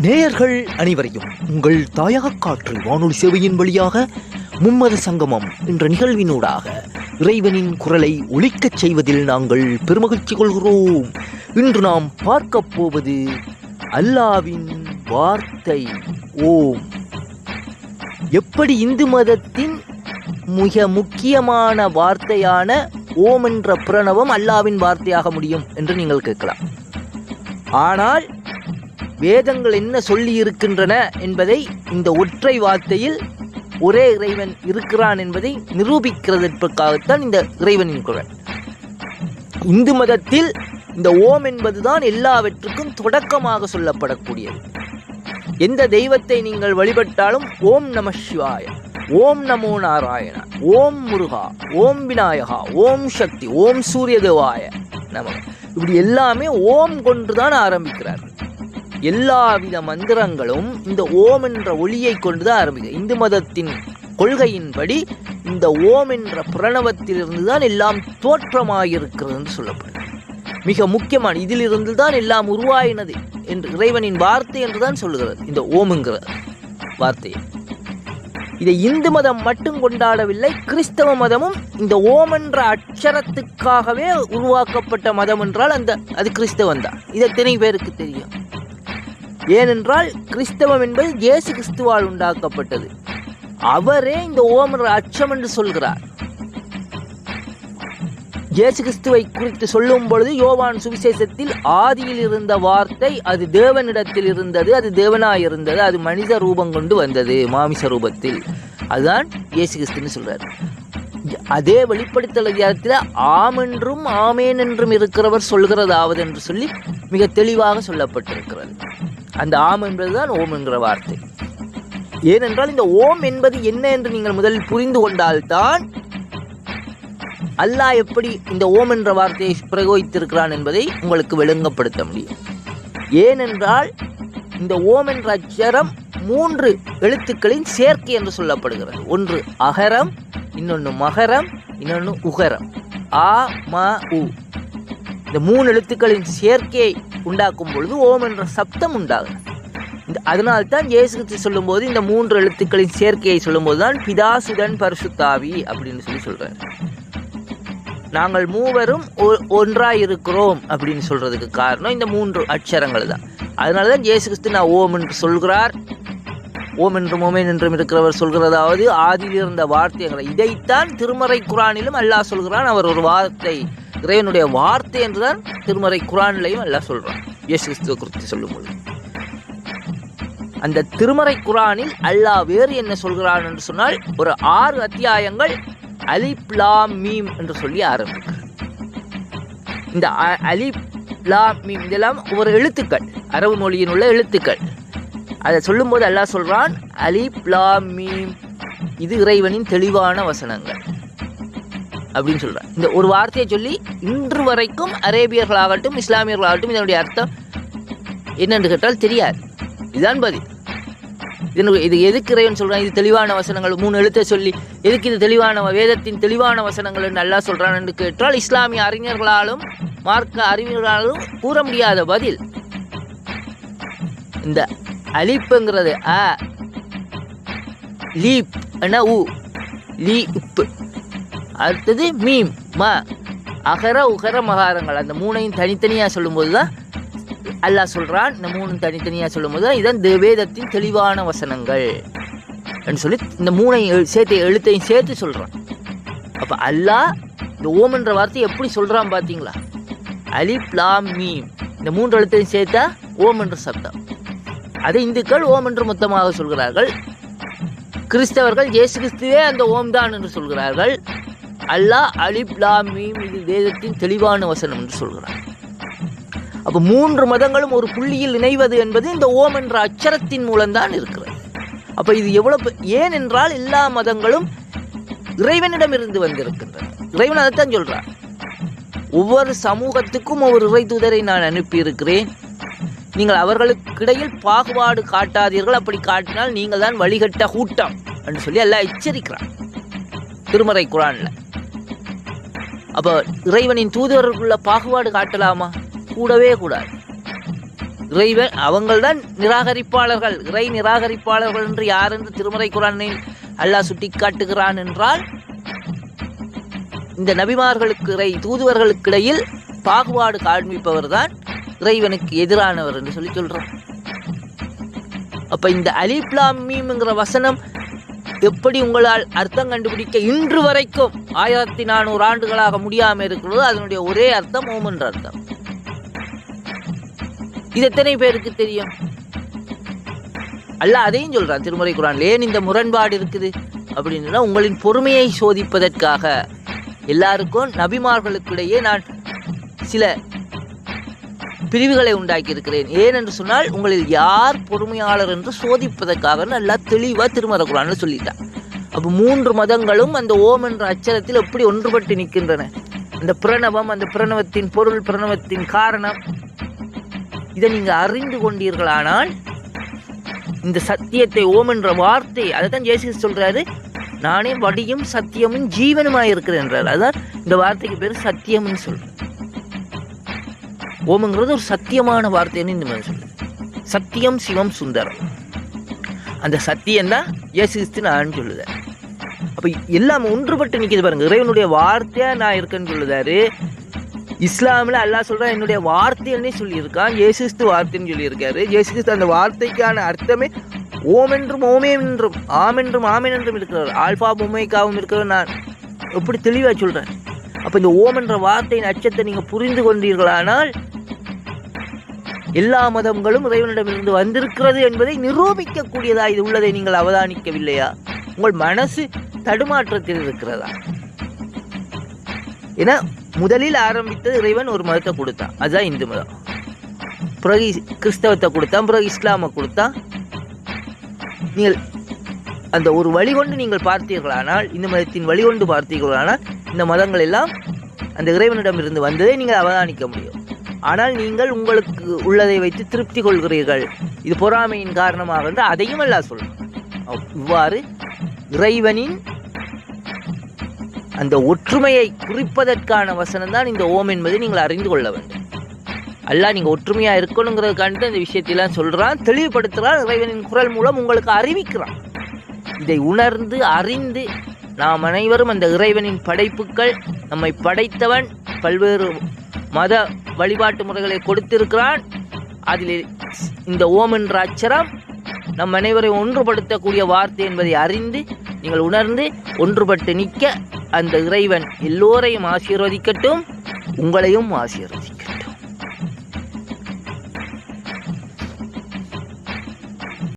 நேயர்கள் அனைவரையும் உங்கள் தாயக காற்று வானொலி சேவையின் வழியாக மும்மத சங்கமம் என்ற நிகழ்வினூடாக இறைவனின் குரலை ஒழிக்கச் செய்வதில் நாங்கள் பெருமகிழ்ச்சி கொள்கிறோம். இன்று நாம் பார்க்க போவது அல்லாவின் வார்த்தை. ஓம். எப்படி இந்து மதத்தின் மிக முக்கியமான வார்த்தையான ஓம் என்ற பிரணவம் அல்லாவின் வார்த்தையாக முடியும் என்று நீங்கள் கேட்கலாம். ஆனால் வேதங்கள் என்ன சொல்லி இருக்கின்றன என்பதை இந்த ஒற்றை வார்த்தையில் ஒரே இறைவன் இருக்கிறான் என்பதை நிரூபிக்கிறதற்காகத்தான் இந்த இறைவனின் குரல். இந்து மதத்தில் இந்த ஓம் என்பதுதான் எல்லாவற்றுக்கும் தொடக்கமாக சொல்லப்படக்கூடியது. எந்த தெய்வத்தை நீங்கள் வழிபட்டாலும் ஓம் நம சிவாய ஓம் நமோ நாராயண ஓம் முருகா ஓம் விநாயகா ஓம் சக்தி ஓம் சூரிய தேவாய நம. இப்படி எல்லாமே ஓம் கொண்டுதான் ஆரம்பிக்கிறார்கள். எல்லாவித மந்திரங்களும் இந்த ஓம் என்ற ஒளியை கொண்டுதான் ஆரம்பிக்கும் இந்து மதத்தின் கொள்கையின்படி இந்த ஓம் என்ற பிரணவத்திலிருந்து தான் எல்லாம் தோற்றமாயிருக்கிறது சொல்லப்படும் மிக முக்கியமான இதிலிருந்து தான் எல்லாம் உருவாயினது என்று இறைவனின் வார்த்தை என்று தான் சொல்லுகிறது இந்த ஓமுங்கிற வார்த்தையை இதை இந்து மதம் மட்டும் கொண்டாடவில்லை கிறிஸ்தவ மதமும் இந்த ஓம் என்ற அச்சரத்துக்காகவே உருவாக்கப்பட்ட மதம் என்றால் அந்த அது கிறிஸ்தவன் தான் இதை எத்தனை பேருக்கு தெரியும். ஏனென்றால் கிறிஸ்தவம் என்பது இயேசு கிறிஸ்துவால் உண்டாக்கப்பட்டது. அவரே இந்த ஓமர் அச்சம் என்று சொல்கிறார். இயேசு கிறிஸ்துவை குறித்து சொல்லும் பொழுது யோவான் சுவிசேஷத்தில் ஆதியில் இருந்த வார்த்தை அது தேவனிடத்தில் இருந்தது அது தேவனாய் இருந்தது அது மனித ரூபம் கொண்டு வந்தது மாமிச ரூபத்தில். அதுதான் இயேசு கிறிஸ்துன்னு சொல்றார். அதே வெளிப்படுத்தல் அதிகாரத்தில் ஆம் என்றும் ஆமேன் என்றும் இருக்கிறவர் சொல்கிறதாவது என்று சொல்லி மிக தெளிவாக சொல்லப்பட்டிருக்கிறது. அந்த ஆம் என்பதுதான் ஓம் என்கிற வார்த்தை. ஏனென்றால் இந்த ஓம் என்பது என்ன என்று நீங்கள் முதலில் புரிந்து கொண்டால்தான் அல்லாஹ் எப்படி இந்த ஓம் என்ற வார்த்தையை பிரயோகித்திருக்கிறான் என்பதை உங்களுக்கு விளங்கப்படுத்த முடியும். ஏனென்றால் இந்த ஓம் என்ற அச்சரம் மூன்று எழுத்துக்களின் சேர்க்கை என்று சொல்லப்படுகிறது. ஒன்று அகரம் இன்னொன்று மகரம் இன்னொன்று உகரம். ஆ ம உ. இந்த மூணு எழுத்துக்களின் சேர்க்கையை உண்டாக்கும் பொழுது ஓம் என்ற சப்தம் உண்டாகும். இந்த அதனால்தான் இயேசு கிறிஸ்து சொல்லும்போது இந்த மூன்று எழுத்துக்களின் சேர்க்கையை சொல்லும்போது தான் பிதாசுதன் பரிசுத்தாவி அப்படின்னு சொல்லி சொல்றாரு. நாங்கள் மூவரும் ஒன்றாக இருக்கிறோம் அப்படின்னு சொல்றதுக்கு காரணம் இந்த மூன்று அட்சரங்கள் தான் அதனால தான் இயேசு கிறிஸ்து நான் ஓம் என்று சொல்கிறார். ஓம் என்றும் ஓமேன் என்றும் இருக்கிறவர் சொல்கிறதாவது ஆதியில் இருந்த வார்த்தைகளை. இதைத்தான் திருமறை குரானிலும் அல்லாஹ் சொல்கிறான். அவர் ஒரு வார்த்தை இறைவனுடைய வார்த்தை என்றுதான் திருமறை குரானிலையும் அல்லாஹ் சொல்றான். இயேசு கிறிஸ்துவ குறித்து சொல்லும்போது. அந்த திருமறை குரானில் அல்லாஹ் வேறு என்ன சொல்கிறான் என்று சொன்னால் ஒரு ஆறு அத்தியாயங்கள் அலிப் லாம் மீம் என்று சொல்லி ஆரம்பிக்கிறார். இந்த அலிப் லாம் மீம் இதெல்லாம் ஒரு எழுத்துக்கள். அரபு மொழியின் உள்ள எழுத்துக்கள். அதை சொல்லும்போது அல்லாஹ் சொல்றான் அலிப்லாமீம் மீம். இது இறைவனின் தெளிவான வசனங்கள் அப்படின்னு சொல்றான். இந்த ஒரு வார்த்தையை சொல்லி இன்று வரைக்கும் அரேபியர்களாகட்டும் இஸ்லாமியர்களாகட்டும் இதனுடைய அர்த்தம் என்னென்று கேட்டால் தெரியாது. இதுதான் பதில். இதனுடைய இது எதுக்கு இறைவன் சொல்கிறான் இது தெளிவான வசனங்கள். மூணு எழுத்தை சொல்லி எதுக்கு இது தெளிவான வேதத்தின் தெளிவான வசனங்கள் நல்லா சொல்கிறான் என்று கேட்டால் இஸ்லாமிய அறிஞர்களாலும் மார்க்க அறிஞர்களாலும் கூற முடியாத பதில். இந்த அலிப்புங்கிறது அ. லீப் என்ன உ. லீப். அடுத்தது மீம் ம. அகர உகர மகாரங்கள். அந்த மூணையும் தனித்தனியாக சொல்லும்போது தான் அல்லாஹ் சொல்கிறான் இந்த மூணு தனித்தனியாக சொல்லும்போது தான் இதான் வேதத்தின் தெளிவான வசனங்கள் சொல்லி இந்த மூணையும் சேர்த்து எழுத்தையும் சேர்த்து சொல்கிறான் அப்போ அல்லாஹ் இந்த ஓம்ன்ற வார்த்தை எப்படி சொல்கிறான் பார்த்தீங்களா அலிப் லாம் மீம். இந்த மூன்று எழுத்தையும் சேர்த்தா ஓம் என்ற சப்தம். அது இந்துக்கள் ஓம் என்று மொத்தமாக சொல்கிறார்கள். கிறிஸ்தவர்கள் இயேசு கிறிஸ்துவே அந்த ஓம் தான் என்று சொல்கிறார்கள். அல்லாஹ் அலிப் மீம் இது வேதத்தின் தெளிவான வசனம் என்று சொல்கிறார். அப்போ மூன்று மதங்களும் ஒரு புள்ளியில் இணைவது என்பது இந்த ஓம் என்ற அச்சரத்தின் மூலம்தான் இருக்கிறது. அப்போ இது எவ்வளவு ஏன் என்றால் எல்லா மதங்களும் இறைவனிடமிருந்து வந்திருக்கின்றன. இறைவன் அதைத்தான் சொல்றான். ஒவ்வொரு சமூகத்துக்கும் ஒவ்வொரு இறை தூதரை நான் அனுப்பியிருக்கிறேன். நீங்கள் அவர்களுக்கிடையில் பாகுபாடு காட்டாதீர்கள். அப்படி காட்டினால் நீங்கள் தான் வழிகட்ட கூட்டம் என்று சொல்லி எல்லாம் எச்சரிக்கிறான். திருமறை குரான்ல. அப்போ இறைவனின் தூதுவர்களுக்குள்ள பாகுபாடு காட்டலாமா? கூடவே கூடாது. இறைவன் அவங்கள்தான் நிராகரிப்பாளர்கள். இறை நிராகரிப்பாளர்கள் என்று யார் என்று திருமறை குரானில் அல்லாஹ் சுட்டிக்காட்டுகிறான் என்றால் இந்த நபிமார்களுக்கு இறை தூதுவர்களுக்கிடையில் பாகுபாடு காண்பிப்பவர் தான் இறைவனுக்கு எதிரானவர் என்று சொல்லி சொல்றான் அப்ப இந்த அலிப்லாம் மீம்ங்கிற வசனம் எப்படி உங்களால் அர்த்தம் கண்டுபிடிக்க இன்று வரைக்கும் ஆயிரத்தி நானூறு ஆண்டுகளாக முடியாம இருக்கிறதோ அதனுடைய ஒரே அர்த்தம் ஓம் என்ற அர்த்தம். இது எத்தனை பேருக்கு தெரியும்? அல்ல அதையும் சொல்றான் திருமறை குரான் ஏன் இந்த முரண்பாடு இருக்குது? அப்படின்னா உங்களின் பொறுமையை சோதிப்பதற்காக. எல்லாருக்கும் நபிமார்களுக்கிடையே நான் சில பிரிவுகளை உண்டாக்கி இருக்கிறேன் ஏன் என்று சொன்னால் உங்களில் யார் பொறுமையாளர் என்று சோதிப்பதற்காக நல்லா தெளிவாக திருமறை குரான்னு சொல்லிட்டான் அப்போ மூன்று மதங்களும் அந்த ஓம் என்ற அச்சரத்தில் எப்படி ஒன்றுபட்டு நிற்கின்றன? அந்த பிரணவம் அந்த பிரணவத்தின் பொருள் பிரணவத்தின் காரணம். இதை நீங்கள் அறிந்து கொண்டீர்களானால் இந்த சத்தியத்தை ஓம் என்ற வார்த்தை அதை தான் ஜேசு சொல்கிறாரு நானே வடியும் சத்தியமும் ஜீவனுமாக இருக்கிறேன் என்றார். அதான் இந்த வார்த்தைக்கு பேர் சத்தியம்னு சொல்கிறேன் ஓமங்கிறது ஒரு சத்தியமான வார்த்தைன்னு இந்த மாதிரி சத்தியம் சிவம் சுந்தரம். அந்த சத்தியம் தான் இயேசு கிறிஸ்து நான் சொல்லுதேன் அப்போ எல்லாம் ஒன்றுபட்டு நிற்கிது பாருங்க. இறைவனுடைய வார்த்தையாக நான் இருக்கேன்னு சொல்லுதாரு. இஸ்லாமில் அல்லாஹ் சொல்றான் என்னுடைய வார்த்தைன்னே சொல்லியிருக்கான் இயேசு வார்த்தைன்னு சொல்லியிருக்காரு. இயேசு அந்த வார்த்தைக்கான அர்த்தமே ஓம் என்றும் ஓமே என்றும் ஆம் என்றும் ஆமென் என்றும் இருக்கிறவர். ஆல்பா பொம்மைக்காவும் இருக்கிறவர் நான். எப்படி தெளிவாக சொல்கிறேன் அப்போ இந்த ஓம் என்ற வார்த்தையின் அச்சத்தை நீங்கள் புரிந்து கொண்டீர்களானால் எல்லா மதங்களும் இறைவனிடமிருந்து வந்திருக்கிறது என்பதை நிரூபிக்கக்கூடியதா இது உள்ளதை நீங்கள் அவதானிக்கவில்லையா? உங்கள் மனசு தடுமாற்றத்தில் இருக்கிறதா? ஏன்னா முதலில் ஆரம்பித்தது இறைவன் ஒரு மதத்தை கொடுத்தான். அதுதான் இந்து மதம். பிறகு கிறிஸ்தவத்தை கொடுத்தான் பிறகு இஸ்லாமை கொடுத்தான். நீங்கள் அந்த ஒரு வழி கொண்டு நீங்கள் பார்த்தீர்களானால் இந்த மதத்தின் வழி கொண்டு பார்த்தீர்களானால் இந்த மதங்கள் எல்லாம் அந்த இறைவனிடம் இருந்து வந்ததை நீங்கள் அவதானிக்க முடியும். ஆனால் நீங்கள் உங்களுக்கு உள்ளதை வைத்து திருப்தி கொள்கிறீர்கள். இது பொறாமையின் காரணமாக என்று அதையும் அல்லா சொல்லும் இவ்வாறு இறைவனின் அந்த ஒற்றுமையை குறிப்பதற்கான வசனம் தான் இந்த ஓம் என்பதை நீங்கள் அறிந்து கொள்ள வேண்டும். அல்ல நீங்க ஒற்றுமையா இருக்கணுங்கிறதுக்காண்டி தான் இந்த விஷயத்தையெல்லாம் சொல்றான் தெளிவுபடுத்துகிறான் இறைவனின் குரல் மூலம் உங்களுக்கு அறிவிக்கிறான். இதை உணர்ந்து அறிந்து நாம் அனைவரும் அந்த இறைவனின் படைப்புகள் நம்மை படைத்தவன் பல்வேறு மத வழிபாட்டு முறைகளை கொடுத்திருக்கிறான். அதில் இந்த ஓம் என்ற அச்சரம் நம் அனைவரை ஒன்றுபடுத்தக்கூடிய வார்த்தை என்பதை அறிந்து நீங்கள் உணர்ந்து ஒன்றுபட்டு நிற்க அந்த இறைவன் எல்லோரையும் ஆசீர்வதிக்கட்டும் உங்களையும் ஆசீர்வதி